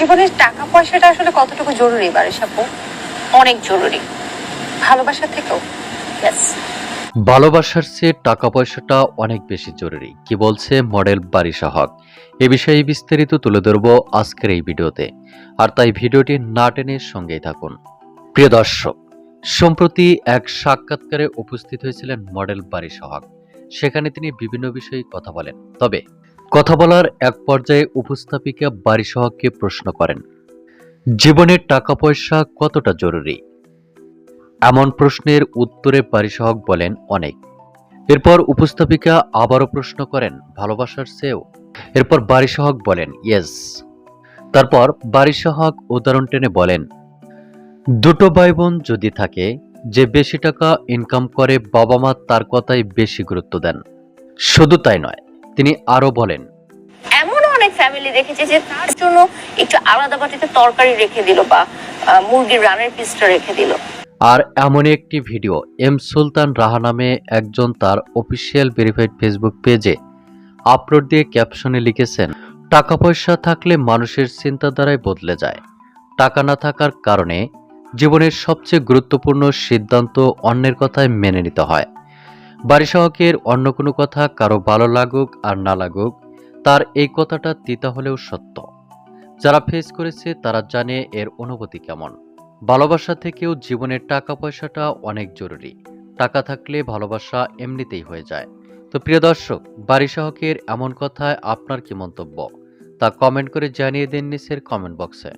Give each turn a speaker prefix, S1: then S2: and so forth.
S1: জীবনের টাকা পয়সাটা আসলে কতটুকু জরুরি, বারিশ আপু?
S2: অনেক জরুরি।
S1: ভালোবাসার থেকেও।
S3: ভালোবাসার চেয়ে টাকা পয়সাটা অনেক বেশি জরুরি। কি বলছে মডেল বারিশা হক? এ বিষয়ে বিস্তারিত তুলে ধরব আজকের এই ভিডিওতে। আর তাই ভিডিওটি না টেনে সঙ্গেই থাকুন। প্রিয় দর্শক, সম্প্রতি এক সাক্ষাৎকারে উপস্থিত হয়েছিলেন মডেল বারিশা হক। সেখানে তিনি বিভিন্ন বিষয়ে কথা বলেন। তবে কথা বলার এক পর্যায়ে উপস্থাপিকা বারিশা প্রশ্ন করেন জীবনের টাকা পয়সা কতটা জরুরি? এমন প্রশ্নের উত্তরে বারিশাহক বলেন, অনেক। এরপর উপস্থাপিকা আবারও প্রশ্ন করেন, ভালোবাসার চেয়েও? এরপর বারিশাহক বলেন, ইয়েস। তারপর বারিশাহক উদাহরণ টেনে বলেন, দুটো ভাই বোন যদি থাকে, যে বেশি টাকা ইনকাম করে বাবা মা তার কথাই বেশি গুরুত্ব দেন। শুধু তাই নয় তিনি আরও বলেন
S2: এমন অনেক ফ্যামিলি দেখেছে যে তার জন্য একটু আলাদা বাটিতে তরকারি রেখে দিল বা মুরগির রানের পিসটা রেখে দিল।
S3: আর এমন একটি ভিডিও এম সুলতান রাহা নামে একজন তার অফিসিয়াল ভেরিফাইড ফেসবুক পেজে আপলোড দিয়ে ক্যাপশনে লিখেছেন টাকা পয়সা থাকলে মানুষের চিন্তাধারাই বদলে যায়। টাকা না থাকার কারণে জীবনের সবচেয়ে গুরুত্বপূর্ণ সিদ্ধান্ত অন্যের কথায় মেনে নিতে হয়। বারিশাহকের অন্য কোনো কথা কারও ভালো লাগুক আর না লাগুক, তার এই কথাটা তিতা হলেও সত্য। যারা ফেস করেছে তারা জানে এর অনুভূতি কেমন। ভালোবাসা থেকেও জীবনের টাকা পয়সাটা অনেক জরুরি। টাকা থাকলে ভালোবাসা এমনিতেই হয়ে যায়। তো প্রিয় দর্শক বারিশাহকের এমন কথায় আপনার কি মন্তব্য? তা কমেন্ট করে জানিয়ে দিন নিচের কমেন্ট বক্সে